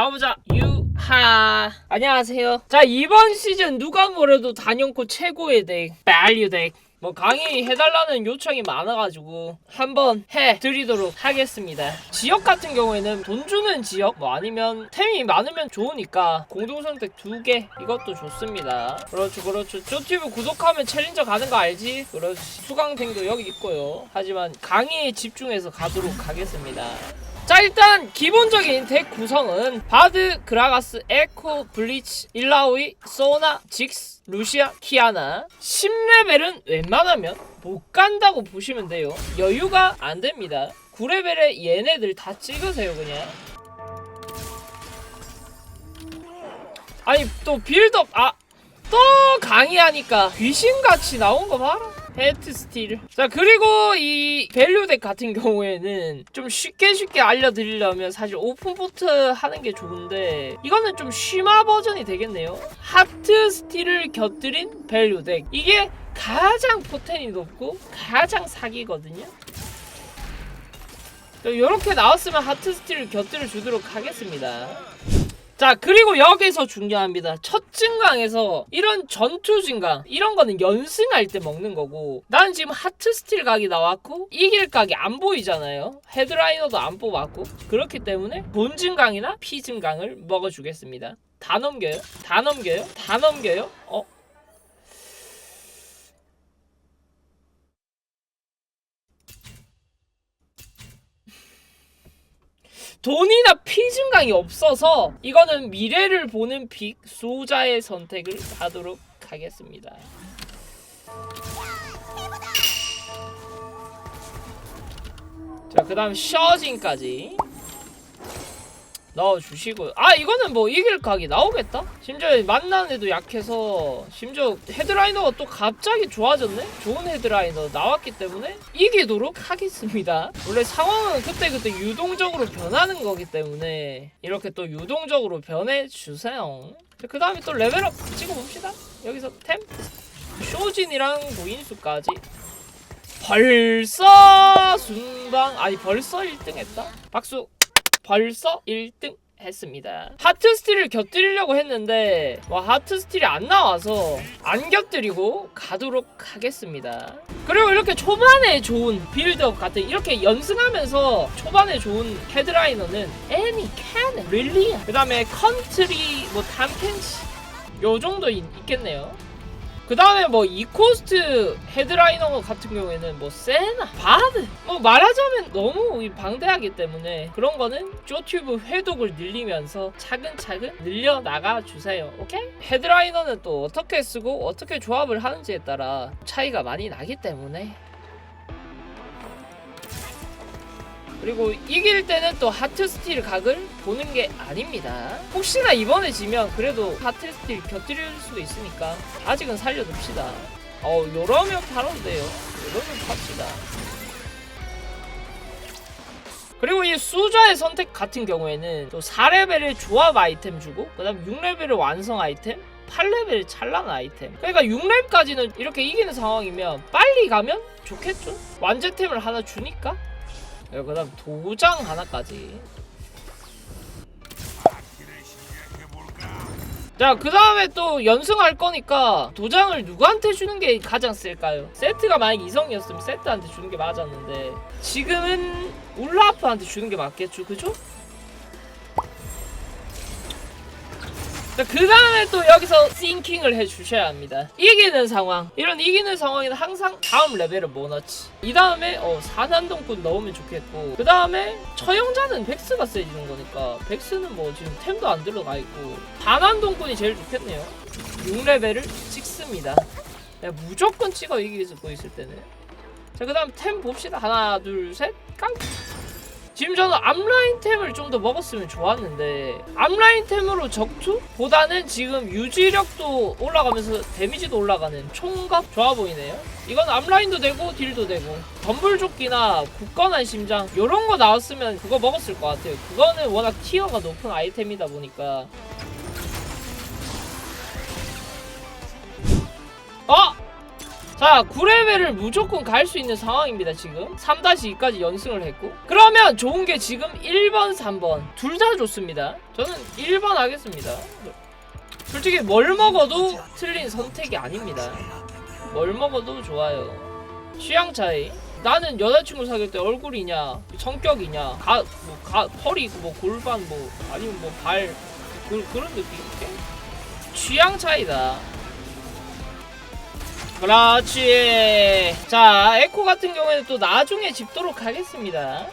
가보자. 유하. 안녕하세요. 자 이번 시즌 누가 뭐래도 단연코 최고의 덱 밸류 덱뭐 강의 해달라는 요청이 많아가지고 한번 해드리도록 하겠습니다. 지역 같은 경우에는 돈 주는 지역 뭐 아니면 템이 많으면 좋으니까 공동선택 두 개 이것도 좋습니다. 그렇죠 그렇죠. 쪼튜브 구독하면 챌린저 가는 거 알지? 그렇지. 수강생도 여기 있고요. 하지만 강의에 집중해서 가도록 하겠습니다 자 일단 기본적인 덱 구성은 바드, 그라가스, 에코, 블리치, 일라오이, 소나, 직스, 루시아, 키아나. 10레벨은 웬만하면 못 간다고 보시면 돼요. 여유가 안 됩니다. 9레벨에 얘네들 다 찍으세요 그냥. 아니 또 빌드업 아 또 강의하니까 귀신같이 나온 거 봐라 헤트 스틸. 자 그리고 이 밸류덱 같은 경우에는 좀 쉽게 쉽게 알려드리려면 사실 오픈포트 하는 게 좋은데 이거는 좀 심화 버전이 되겠네요. 하트 스틸을 곁들인 밸류덱. 이게 가장 포텐이 높고 가장 사기거든요. 이렇게 나왔으면 하트 스틸을 곁들여 주도록 하겠습니다 자 그리고 여기서 중요합니다. 첫 증강에서 이런 전투 증강 이런 거는 연승할 때 먹는 거고 난 지금 하트 스틸 각이 나왔고 이길 각이 안 보이잖아요. 헤드라이너도 안 뽑았고 그렇기 때문에 본 증강이나 피 증강을 먹어주겠습니다. 다 넘겨요? 다 넘겨요? 다 넘겨요? 어 돈이나 피 증강이 없어서 이거는 미래를 보는 빅 소자의 선택을 하도록 하겠습니다. 자, 그 다음 셔진까지 넣어주시고요. 아, 이거는 뭐 이길 각이 나오겠다? 심지어 만난 애도 약해서 심지어 헤드라이너가 또 갑자기 좋아졌네? 좋은 헤드라이너 나왔기 때문에 이기도록 하겠습니다. 원래 상황은 그때그때 유동적으로 변하는 거기 때문에 이렇게 또 유동적으로 변해주세요. 그 다음에 또 레벨업 찍어봅시다. 여기서 템 쇼진이랑 무인수까지 벌써 순방 아니 벌써 1등 했다 박수 벌써 1등 했습니다. 하트 스틸을 곁들이려고 했는데 와 하트 스틸이 안 나와서 안 곁들이고 가도록 하겠습니다. 그리고 이렇게 초반에 좋은 빌드업 같은 이렇게 연승하면서 초반에 좋은 헤드라이너는 애니 캔 릴리아 그 다음에 컨트리 뭐 탐켄치 요 정도 있, 있겠네요 그 다음에 뭐 이코스트 헤드라이너 같은 경우에는 뭐 세나, 바드 뭐 말하자면 너무 방대하기 때문에 그런 거는 쪼튜브 회독을 늘리면서 차근차근 늘려 나가 주세요. 오케이? 헤드라이너는 또 어떻게 쓰고 어떻게 조합을 하는지에 따라 차이가 많이 나기 때문에 그리고 이길 때는 또 하트 스틸 각을 보는 게 아닙니다. 혹시나 이번에 지면 그래도 하트 스틸 곁들일 수도 있으니까 아직은 살려둡시다. 어, 요러면 팔아도 돼요. 요러면 팝시다. 그리고 이 수자의 선택 같은 경우에는 또 4레벨의 조합 아이템 주고 그 다음 6레벨의 완성 아이템 8레벨 찬란 아이템 그러니까 6렙까지는 이렇게 이기는 상황이면 빨리 가면 좋겠죠 완제템을 하나 주니까 그 다음 도장 하나까지 자 그 다음에 또 연승할 거니까 도장을 누구한테 주는 게 가장 쓸까요? 세트가 만약 이성이었으면 세트한테 주는 게 맞았는데 지금은 울라프한테 주는 게 맞겠죠 그죠? 그 다음에 또 여기서 싱킹을 해주셔야 합니다. 이기는 상황. 이런 이기는 상황에는 항상 다음 레벨을 뭐 넣지. 이 다음에 어, 산한동꾼 넣으면 좋겠고 그 다음에 처형자는 백스가 세지는 거니까 백스는 뭐 지금 템도 안 들어가 있고 반한동꾼이 제일 좋겠네요. 6레벨을 찍습니다. 야, 무조건 찍어 이기고 있을 때는. 자, 그 다음 템 봅시다. 하나, 둘, 셋, 깡! 지금 저는 앞라인템을 좀 더 먹었으면 좋았는데 앞라인템으로 적투보다는 지금 유지력도 올라가면서 데미지도 올라가는 총각? 좋아 보이네요. 이건 앞라인도 되고 딜도 되고. 덤불조끼나 굳건한 심장 이런 거 나왔으면 그거 먹었을 것 같아요. 그거는 워낙 티어가 높은 아이템이다 보니까. 어! 자 9레벨을 무조건 갈 수 있는 상황입니다 지금. 3-2까지 연승을 했고. 그러면 좋은 게 지금 1번 3번. 둘 다 좋습니다. 저는 1번 하겠습니다. 솔직히 뭘 먹어도 틀린 선택이 아닙니다. 뭘 먹어도 좋아요. 취향 차이. 나는 여자친구 사귈 때 얼굴이냐 성격이냐 가, 뭐, 가 펄이 있고 뭐 골반 뭐 아니면 뭐 발 그, 그런 느낌? 취향 차이다 그렇지 자 에코 같은 경우에는 또 나중에 집도록 하겠습니다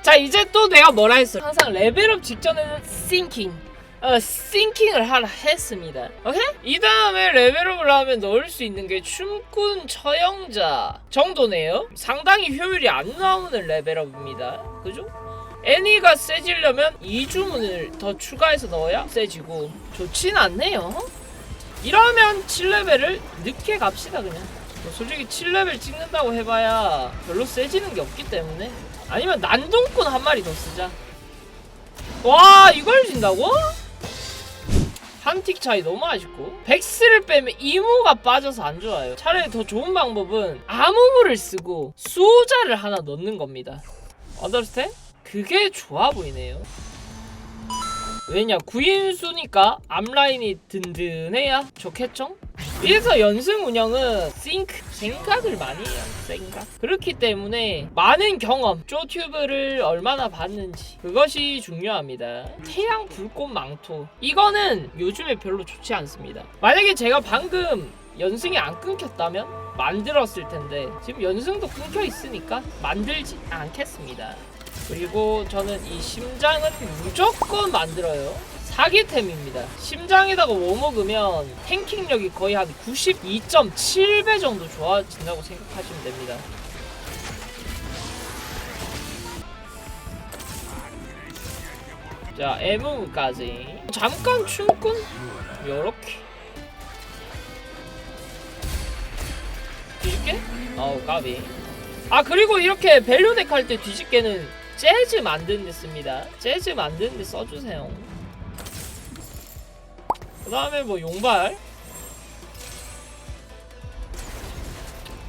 자 이제 또 내가 뭐라 했어 항상 레벨업 직전에는 싱킹 어, 싱킹을 하라 했습니다. 오케이? 이 다음에 레벨업을 하면 넣을 수 있는 게 춤꾼 처형자 정도네요. 상당히 효율이 안 나오는 레벨업입니다. 그죠? 애니가 세지려면 2주문을 더 추가해서 넣어야 세지고 좋진 않네요. 이러면 7레벨을 늦게 갑시다 그냥. 뭐 솔직히 7레벨 찍는다고 해봐야 별로 세지는 게 없기 때문에 아니면 난동꾼 한 마리 더 쓰자. 와 이걸 진다고? 한 틱 차이 너무 아쉽고 백스를 빼면 이무가 빠져서 안 좋아요 차라리 더 좋은 방법은 아무무를 쓰고 수호자를 하나 넣는 겁니다 언더스탠? 그게 좋아 보이네요 왜냐 구인수니까 앞라인이 든든해야 좋겠죠? 그래서 연승 운영은 싱크 생각을 많이 해요. 생각. 그렇기 때문에 많은 경험 쪼튜브를 얼마나 봤는지 그것이 중요합니다. 태양 불꽃 망토. 이거는 요즘에 별로 좋지 않습니다. 만약에 제가 방금 연승이 안 끊겼다면 만들었을 텐데 지금 연승도 끊겨 있으니까 만들지 않겠습니다 그리고 저는 이 심장은 무조건 만들어요 사기템입니다. 심장에다가 워 먹으면 탱킹력이 거의 한 92.7배 정도 좋아진다고 생각하시면 됩니다. 자, 에무까지 잠깐 춤꾼 요렇게 뒤집게? 어우 까비 아 그리고 이렇게 밸류덱 할 때 뒤집게는 재즈 만드는 데 씁니다. 재즈 만드는 데 써주세요. 그 다음에 뭐 용발.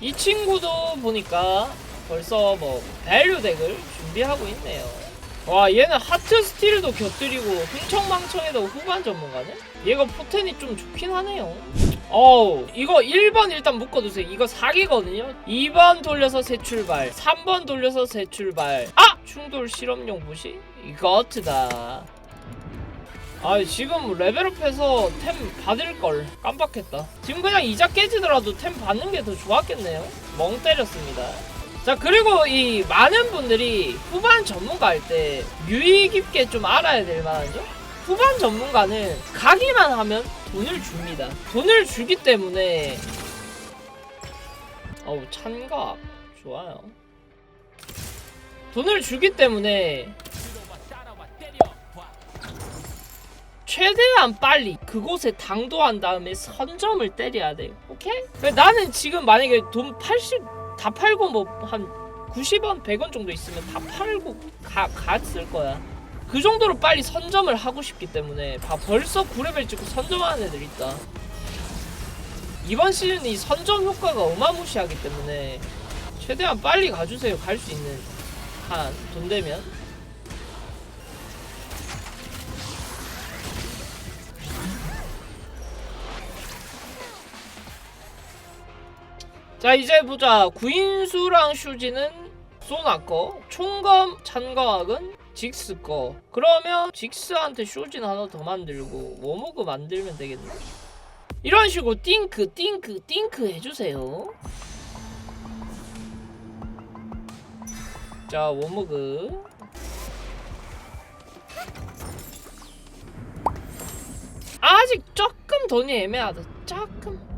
이 친구도 보니까 벌써 뭐 밸류 덱을 준비하고 있네요. 와 얘는 하트 스틸도 곁들이고 흥청망청에도 후반 전문가네? 얘가 포텐이 좀 좋긴 하네요 어우 이거 1번 일단 묶어두세요. 이거 사기거든요. 2번 돌려서 새 출발 3번 돌려서 새 출발. 아! 충돌 실험용 부시? 이거트다. 아 지금 레벨업해서 템 받을걸. 깜빡했다. 지금 그냥 이자 깨지더라도 템 받는 게 더 좋았겠네요. 멍 때렸습니다. 자 그리고 이 많은 분들이 후반 전문가 할 때 유의 깊게 좀 알아야 될 만한 점 후반 전문가는 가기만 하면 돈을 줍니다 돈을 주기 때문에 어우 찬각 좋아요 돈을 주기 때문에 최대한 빨리 그곳에 당도한 다음에 선점을 때려야 돼요. 오케이? 나는 지금 만약에 돈 80 다 팔고 뭐 한 90원, 100원 정도 있으면 다 팔고 가, 갔을 거야. 그 정도로 빨리 선점을 하고 싶기 때문에 봐 벌써 9레벨 찍고 선점하는 애들 있다. 이번 시즌 이 선점 효과가 어마무시하기 때문에 최대한 빨리 가주세요. 갈 수 있는 한 돈 되면. 자 이제 보자 구인수랑 슈지는 거 총검 찬과학은 직스 거. 그러면 직스한테 슈진 하나 더 만들고 워머그 만들면 되겠네. 이런 식으로 띵크 띵크 띵크 해주세요. 자 워머그. 아직 조금 돈이 애매하다. 조금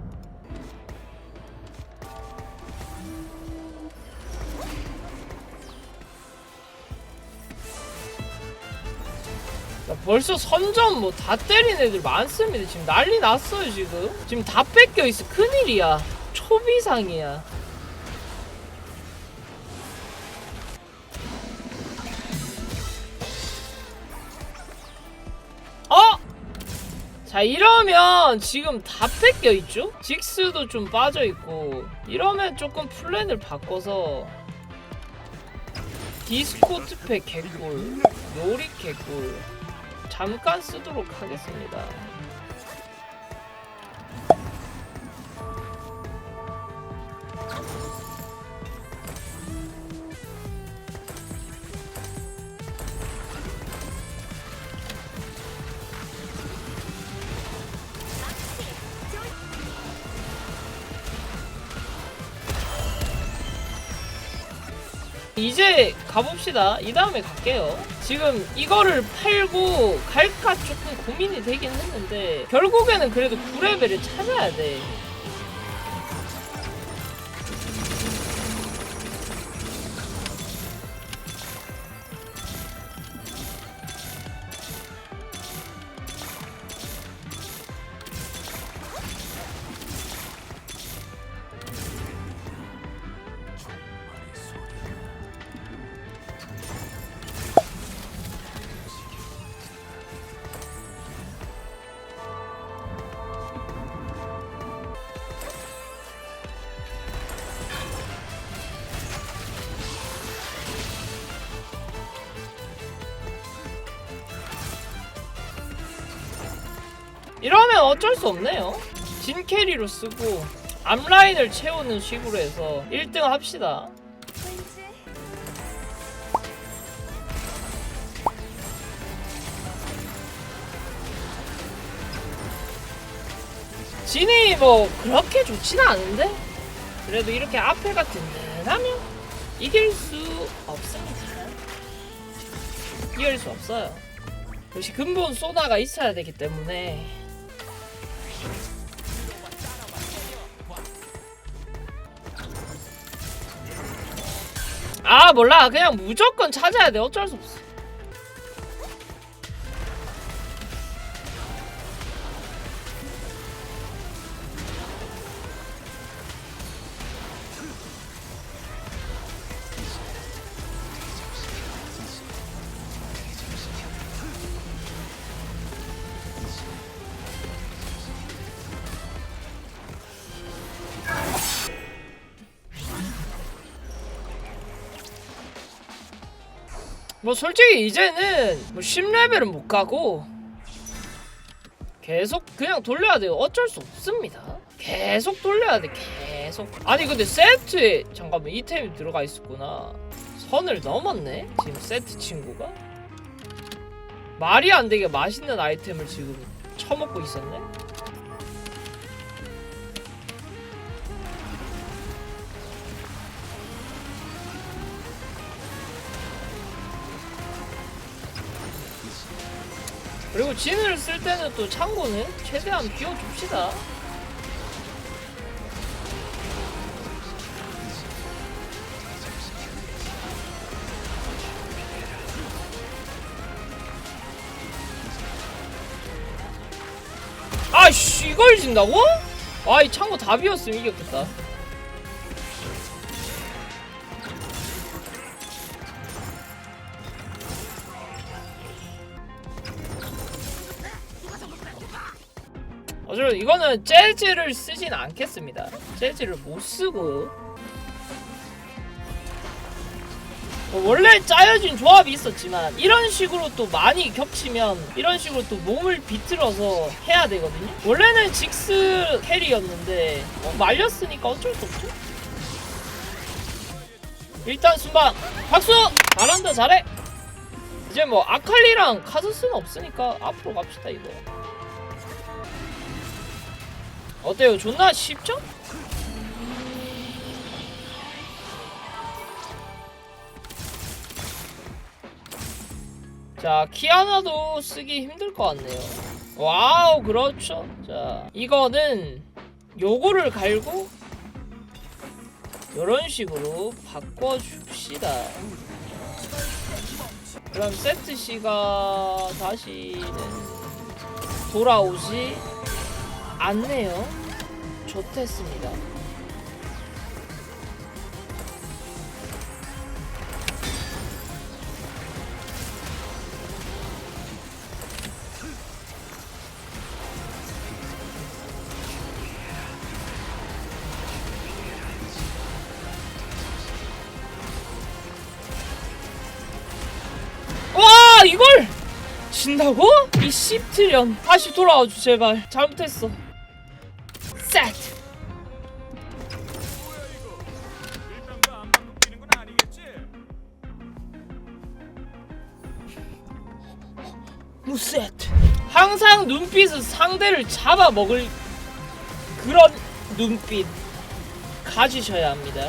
벌써 선점 뭐다 때린 애들 많습니다. 지금 난리 났어요, 지금. 지금 다 뺏겨 있어. 큰일이야. 초비상이야. 어? 자 이러면 지금 다 뺏겨 있죠? 직스도 좀 빠져 있고 이러면 조금 플랜을 바꿔서 디스코트팩 개꿀 요리 개꿀 잠깐 쓰도록 하겠습니다. 이제 가봅시다. 이 다음에 갈게요. 지금 이거를 팔고 갈까 조금 고민이 되긴 했는데 결국에는 그래도 9레벨을 찾아야 돼. 이러면 어쩔 수 없네요. 진 캐리로 쓰고 앞라인을 채우는 식으로 해서 1등 합시다. 진이 뭐 그렇게 좋지는 않은데 그래도 이렇게 앞에가 든든하면 이길 수 없습니다. 이길 수 없어요. 역시 근본 소나가 있어야 되기 때문에 아 몰라. 그냥 무조건 찾아야 돼. 어쩔 수 없어 뭐 솔직히 이제는 뭐 10레벨은 못 가고 계속 그냥 돌려야 돼요. 어쩔 수 없습니다. 계속 돌려야 돼. 계속. 아니 근데 세트에 잠깐만 이템이 들어가 있었구나. 선을 넘었네. 지금 세트 친구가 말이 안 되게 맛있는 아이템을 지금 처먹고 있었네. 그리고 진을 쓸 때는 또 창고는 최대한 비워줍시다. 아씨 이걸 진다고? 아 이 창고 다 비웠으면 이겼겠다. 어쨌든 이거는 재즈를 쓰진 않겠습니다. 재즈를 못 쓰고 뭐 원래 짜여진 조합이 있었지만 이런 식으로 또 많이 겹치면 이런 식으로 또 몸을 비틀어서 해야 되거든요. 원래는 직스 캐리였는데 뭐 말렸으니까 어쩔 수 없죠. 일단 순방 박수 잘한다 잘해. 이제 뭐 아칼리랑 카서스는 없으니까 앞으로 갑시다 이거. 어때요? 존나 쉽죠? 자, 키아나도 쓰기 힘들 것 같네요. 와우, 그렇죠. 자, 이거는 요거를 갈고 이런 식으로 바꿔줍시다. 그럼 세트 씨가 다시는 돌아오지 안네요. 좋댔습니다. 와 이걸 진다고? 이 씹틀년 다시 돌아와 주 제발 잘못했어 무세트 항상 눈빛은 상대를 잡아먹을 그런 눈빛 가지셔야 합니다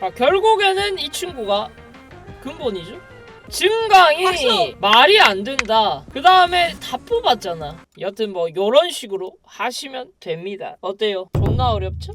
아, 결국에는 이 친구가 근본이죠. 증강이 박수! 말이 안 된다. 그 다음에 다 뽑았잖아. 여튼 뭐 요런 식으로 하시면 됩니다. 어때요? 존나 어렵죠?